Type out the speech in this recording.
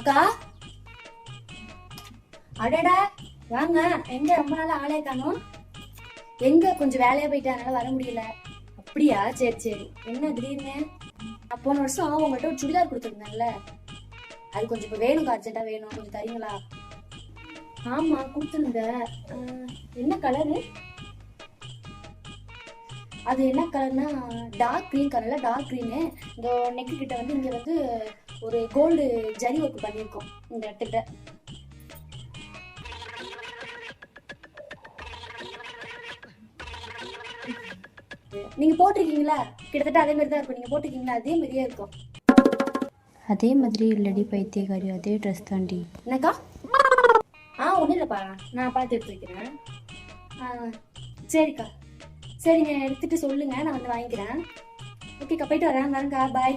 அக்கா? அடடா வாங்க. எங்க ரொம்ப நாள் ஆளே காணும். எங்க கொஞ்சம் வேலையா போயிட்டு அதனால வர முடியல. அப்படியா? சரி சரி. என்ன திடீர்னு? நான் போன வருஷம் உங்கள்கிட்ட ஒரு சுடிதார் கொடுத்துருந்தேன்ல. அது கொஞ்சம் இப்போ வேணும் அர்ஜென்ட்டா வேணும். கொஞ்சம் தரீங்களா? ஆமா கொடுத்துருந்த என்ன கலரு அது என்ன கலர்னா டார்க் க்ரீன் கலர்ல டார்க் க்ரீனு இந்த நெக்கு கிட்ட வந்து இங்க வந்து ஒரு கோல்டு ஜரி ஒர்க் பண்ணியிருக்கோம் இந்த இடத்துல. நீங்க போட்டிருக்கீங்களா? கிட்டத்தட்ட அதே மாதிரி தான் இருக்கும். நீங்க போட்டிருக்கீங்களா? அதே மாதிரியே இருக்கும். அதே மாதிரி இல்லடி பைத்தியக்காரி அதே ட்ரெஸ் தாண்டி என்னக்கா? ஆ ஒன்றும் இல்லைப்பா. நான் பார்த்து எடுத்து வைக்கிறேன் ஆ சரிக்கா. சரிங்க எடுத்துட்டு சொல்லுங்க. நான் வந்து வாங்கிக்கிறேன். ஓகேக்கா போயிட்டு வரேன். வரேங்க்கா பாய்